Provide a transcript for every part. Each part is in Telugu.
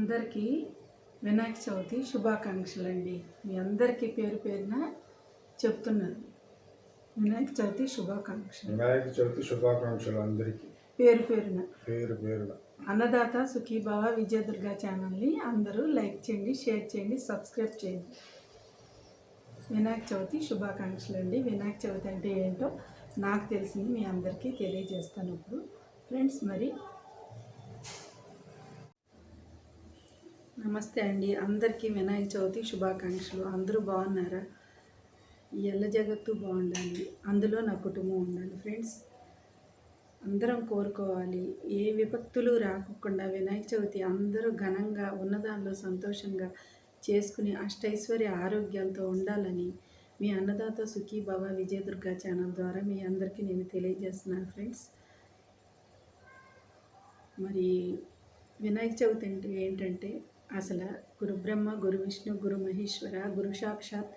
అందరికీ వినాయక చవితి శుభాకాంక్షలు అండి మీ అందరికీ పేరు పేరున చెప్తున్నాను వినాయక చవితి శుభాకాంక్షలు. వినాయక చవితి శుభాకాంక్షలు అందరికీ. పేరు పేరున. పేరు పేరున. అన్నదాత సుఖీభావ విజయదుర్గ ఛానల్ని అందరూ లైక్ చేయండి షేర్ చేయండి సబ్స్క్రైబ్ చేయండి. వినాయక చవితి శుభాకాంక్షలు అండి వినాయక చవితి అంటే ఏంటో నాకు తెలిసింది మీ అందరికీ తెలియజేస్తాను ఇప్పుడు. ఫ్రెండ్స్ మరి నమస్తే అండి. అందరికీ వినాయక చవితి శుభాకాంక్షలు. అందరూ బాగున్నారా? ఎల్ల జగత్తు బాగుండాలి. అందులో నా కుటుంబం ఉండాలి. ఫ్రెండ్స్ అందరం కోరుకోవాలి. ఏ విపత్తులు రాకుండా వినాయక చవితి అందరూ ఘనంగా ఉన్నదానిలో సంతోషంగా చేసుకుని అష్టైశ్వర్య ఆరోగ్యాలతో ఉండాలని మీ అన్నదాత సుఖీభావ విజయదుర్గ ఛానల్ ద్వారా మీ అందరికీ నేను తెలియజేస్తున్నాను. ఫ్రెండ్స్ మరి వినాయక చవితి అంటే ఏంటంటే అసలు గురు బ్రహ్మ గురు విష్ణు గురు మహేశ్వర గురు సాక్షాత్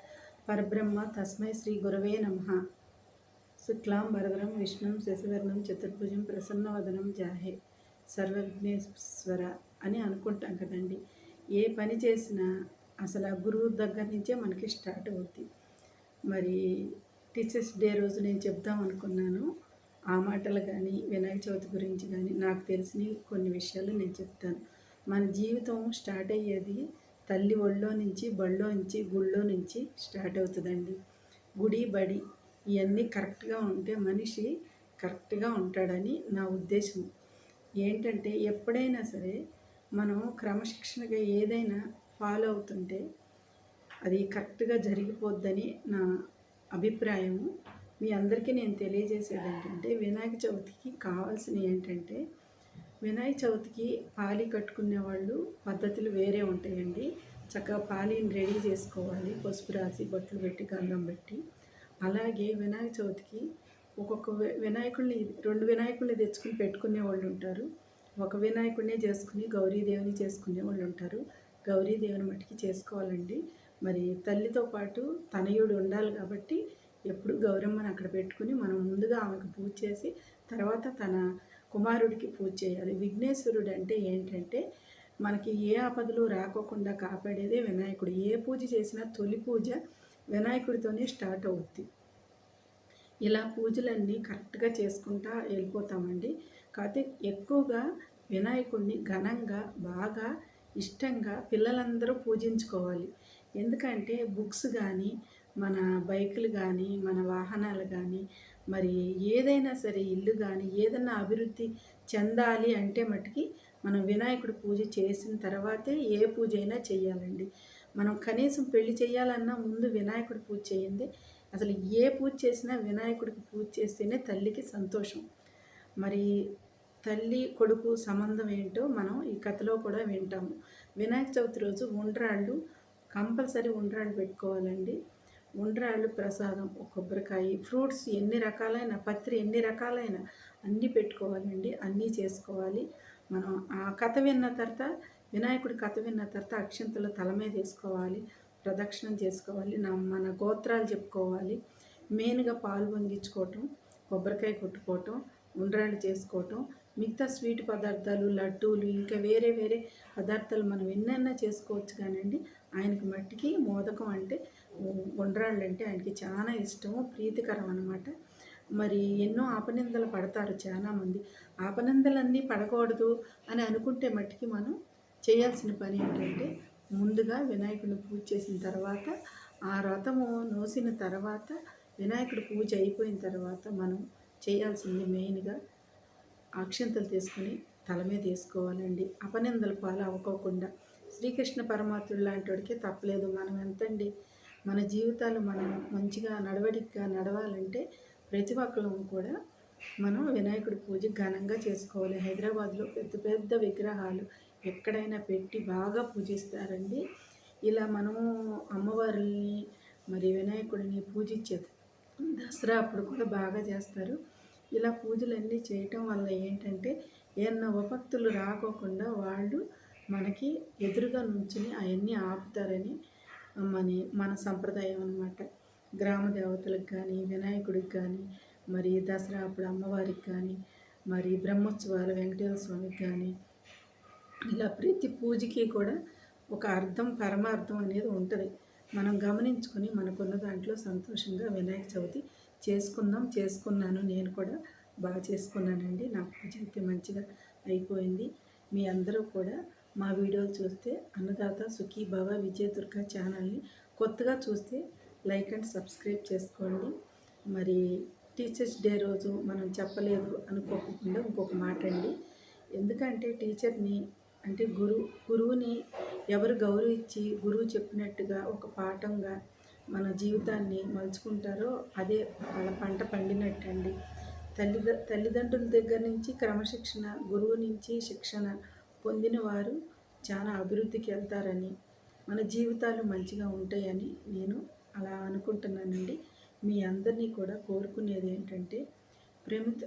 పరబ్రహ్మ తస్మై శ్రీ గురవే నమ. శుక్లాం వరదరం విష్ణుం శశివర్ణం చతుర్భుజం ప్రసన్నవదనం జాహే సర్వ విఘ్నేశ్వర అని అనుకుంటాం కదండి. ఏ పని చేసినా అసలు ఆ గురువు దగ్గర నుంచే మనకి స్టార్ట్ అవుద్ది. మరి టీచర్స్ డే రోజు నేను చెప్దాం అనుకున్నాను. ఆ మాటలు కానీ వినాయక చవితి గురించి కానీ నాకు తెలిసిన కొన్ని విషయాలు నేను చెప్తాను. మన జీవితం స్టార్ట్ అయ్యేది తల్లి ఒళ్ళో నుంచి బళ్ళో నుంచి గుళ్ళో నుంచి స్టార్ట్ అవుతుందండి. గుడి బడి ఇవన్నీ కరెక్ట్గా ఉంటే మనిషి కరెక్ట్గా ఉంటాడని నా ఉద్దేశం. ఏంటంటే ఎప్పుడైనా సరే మనం క్రమశిక్షణగా ఏదైనా ఫాలో అవుతుంటే అది కరెక్ట్గా జరిగిపోద్దని నా అభిప్రాయము. మీ అందరికీ నేను తెలియజేసేది ఏంటంటే వినాయక చవితికి కావాల్సినవి ఏంటంటే వినాయక చవితికి పాలి కట్టుకునే వాళ్ళు పద్ధతులు వేరే ఉంటాయండి. చక్కగా పాలిని రెడీ చేసుకోవాలి పసుపు రాసి బొట్లు పెట్టి గంధం పెట్టి. అలాగే వినాయక చవితికి ఒక్కొక్క వినాయకుడిని రెండు వినాయకుడిని తెచ్చుకుని పెట్టుకునే వాళ్ళు ఉంటారు. ఒక వినాయకుడినే చేసుకుని గౌరీదేవిని చేసుకునే వాళ్ళు ఉంటారు. గౌరీదేవిని మట్టికి చేసుకోవాలండి. మరి తల్లితో పాటు తనయుడు ఉండాలి కాబట్టి ఎప్పుడు గౌరమ్మని అక్కడ పెట్టుకుని మనం ముందుగా ఆమెకు పూజ చేసి తర్వాత తన కుమారుడికి పూజ చేయాలి. విఘ్నేశ్వరుడు అంటే ఏంటంటే మనకి ఏ ఆపదలు రాకోకుండా కాపాడేదే వినాయకుడు. ఏ పూజ చేసినా తొలి పూజ వినాయకుడితోనే స్టార్ట్ అవుద్ది. ఇలా పూజలన్నీ కరెక్ట్గా చేసుకుంటా వెళ్ళిపోతామండి. కాకపోతే ఎక్కువగా వినాయకుడిని ఘనంగా బాగా ఇష్టంగా పిల్లలందరూ పూజించుకోవాలి. ఎందుకంటే బుక్స్ కానీ మన బైకులు కానీ మన వాహనాలు కానీ మరి ఏదైనా సరే ఇల్లు కానీ ఏదైనా అభివృద్ధి చెందాలి అంటే మటుకి మనం వినాయకుడి పూజ చేసిన తర్వాతే ఏ పూజ అయినా చేయాలండి మనం కనీసం పెళ్ళి చేయాలన్నా ముందు వినాయకుడి పూజ చేయండి. అసలు ఏ పూజ చేసినా వినాయకుడికి పూజ చేస్తేనే తల్లికి సంతోషం. మరి తల్లి కొడుకు సంబంధం ఏంటో మనం ఈ కథలో కూడా వింటాము. వినాయక చవితి రోజు ఉండ్రాళ్ళు కంపల్సరీ ఉండ్రాళ్ళు పెట్టుకోవాలండి. ఉండ్రాళ్ళు ప్రసాదం కొబ్బరికాయ ఫ్రూట్స్ ఎన్ని రకాలైన పత్రి ఎన్ని రకాలైన అన్నీ పెట్టుకోవాలండి. అన్నీ చేసుకోవాలి. మనం ఆ కథ విన్న తర్వాత వినాయకుడి కథ విన్న తర్వాత అక్షంతలు తల మీద వేసుకోవాలి. ప్రదక్షిణం చేసుకోవాలి. నా మన గోత్రాలు చెప్పుకోవాలి. మెయిన్గా పాలు పొంగించుకోవటం కొబ్బరికాయ కొట్టుకోవటం ఉండ్రాళ్ళు చేసుకోవటం మిగతా స్వీట్ పదార్థాలు లడ్డూలు ఇంకా వేరే వేరే పదార్థాలు మనం ఎన్నైనా చేసుకోవచ్చు కానండి. ఆయనకి మట్టికి మోదకం అంటే ఉండ్రాళ్ళు అంటే ఆయనకి చాలా ఇష్టము ప్రీతికరం అనమాట మరి ఎన్నో ఆపనిందలు పడతారు చాలామంది ఆపనిందలన్నీ పడకూడదు అని అనుకుంటే మట్టికి మనం చేయాల్సిన పని ఏంటంటే ముందుగా వినాయకుడిని పూజ చేసిన తర్వాత ఆ రథము నోసిన తర్వాత వినాయకుడి పూజ అయిపోయిన తర్వాత మనం చేయాల్సింది మెయిన్గా అక్షంతలు తీసుకుని తల మీద వేసుకోవాలండి. అపనిందలు పాలు అవ్వకోకుండా. శ్రీకృష్ణ పరమాత్ముడు లాంటి వాడికి తప్పలేదు. మనం ఎంతండి మన జీవితాలు మనం మంచిగా నడవడికగా నడవాలంటే ప్రతి ఒక్కరం కూడా మనం వినాయకుడి పూజ ఘనంగా చేసుకోవాలి. హైదరాబాద్లో పెద్ద పెద్ద విగ్రహాలు ఎక్కడైనా పెట్టి బాగా పూజిస్తారండి. ఇలా మనము అమ్మవారిని మరి వినాయకుడిని పూజించేది దసరా అప్పుడు కూడా బాగా చేస్తారు. ఇలా పూజలన్నీ చేయటం వల్ల ఏంటంటే ఏమన్నా ఉపక్తులు రాకోకుండా వాళ్ళు మనకి ఎదురుగా నుంచుని అవన్నీ ఆపుతారని మన మన సంప్రదాయం అన్నమాట. గ్రామ దేవతలకు కానీ వినాయకుడికి కానీ మరి దసరా అప్పుడు అమ్మవారికి కానీ మరి బ్రహ్మోత్సవాలు వెంకటేశ్వర స్వామికి కానీ ఇలా ప్రతి పూజకి కూడా ఒక అర్థం పరమార్థం అనేది ఉంటుంది. మనం గమనించుకొని మనకున్న దాంట్లో సంతోషంగా వినాయక చవితి చేసుకుందాం చేసుకున్నాను నేను కూడా బాగా చేసుకున్నానండి. నా పూజ అయితే మంచిగా అయిపోయింది. మీ అందరూ కూడా మా వీడియోలు చూస్తే అన్నదాత సుఖీ భవ విజయ దుర్గా ఛానల్ని కొత్తగా చూస్తే లైక్ అండ్ సబ్స్క్రైబ్ చేసుకోండి. మరి టీచర్స్ డే రోజు మనం చెప్పలేదు అనుకోకుండా ఇంకొక మాట అండి. ఎందుకంటే టీచర్ని అంటే గురు గురువుని ఎవరు గౌరవించి గురువు చెప్పినట్టుగా ఒక పాఠంగా మన జీవితాన్ని మలుచుకుంటారో అదే వాళ్ళ పంట పండినట్టండి. తల్లిద తల్లిదండ్రుల దగ్గర నుంచి క్రమశిక్షణ గురువు నుంచి శిక్షణ పొందిన వారు చాలా అభివృద్ధికి వెళ్తారని మన జీవితాలు మంచిగా ఉంటాయని నేను అలా అనుకుంటున్నానండి. మీ అందరినీ కూడా కోరుకునేది ఏంటంటే ప్రమిత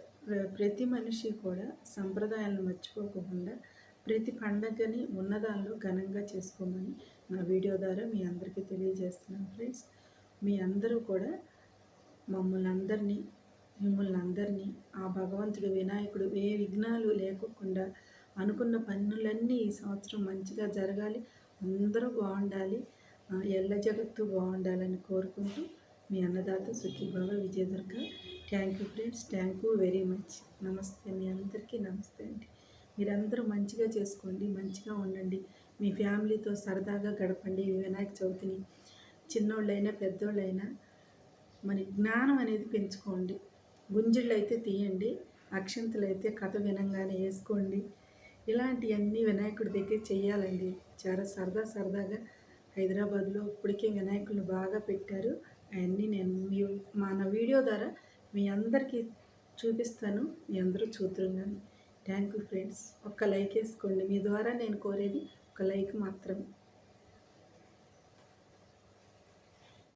ప్రతి మనిషి కూడా సంప్రదాయాలను మర్చిపోకుండా ప్రతి పండగని ఉన్నదానిలో ఘనంగా చేసుకోమని నా వీడియో ద్వారా మీ అందరికీ తెలియజేస్తున్నాను ఫ్రెండ్స్. మీ అందరూ కూడా మమ్మల్ని అందరినీ మిమ్మల్ని అందరినీ ఆ భగవంతుడు వినాయకుడు ఏ విఘ్నాలు లేకోకుండా అనుకున్న పనులన్నీ ఈ సంవత్సరం మంచిగా జరగాలి. అందరూ బాగుండాలి. ఎల్ల జగత్తు బాగుండాలని కోరుకుంటూ మీ అన్నదాత Sukhibhava Vijayadurga. Thank you friends thank you very much నమస్తే మీ అందరికీ నమస్తే అండి. మీరందరూ మంచిగా చేసుకోండి మంచిగా ఉండండి. మీ ఫ్యామిలీతో సరదాగా గడపండి. వినాయక చవితిని చిన్నోళ్ళైనా పెద్దోళ్ళైనా మన జ్ఞానం అనేది పెంచుకోండి. గుంజిళ్ళు అయితే తీయండి. అక్షంతలు అయితే కథ వినంగానే వేసుకోండి. ఇలాంటివన్నీ వినాయకుడి దగ్గర చేయాలండి చాలా సరదా సరదాగా హైదరాబాద్లో ఇప్పటికే వినాయకులు బాగా పెట్టారు. అవన్నీ నేను మీ మన వీడియో ద్వారా మీ అందరికీ చూపిస్తాను. మీ అందరూ చూద్దరు కానీ. Thank you friends. ఒక్క లైక్ వేసుకోండి. మీ ద్వారా నేను కోరేది ఒక లైక్ మాత్రమే.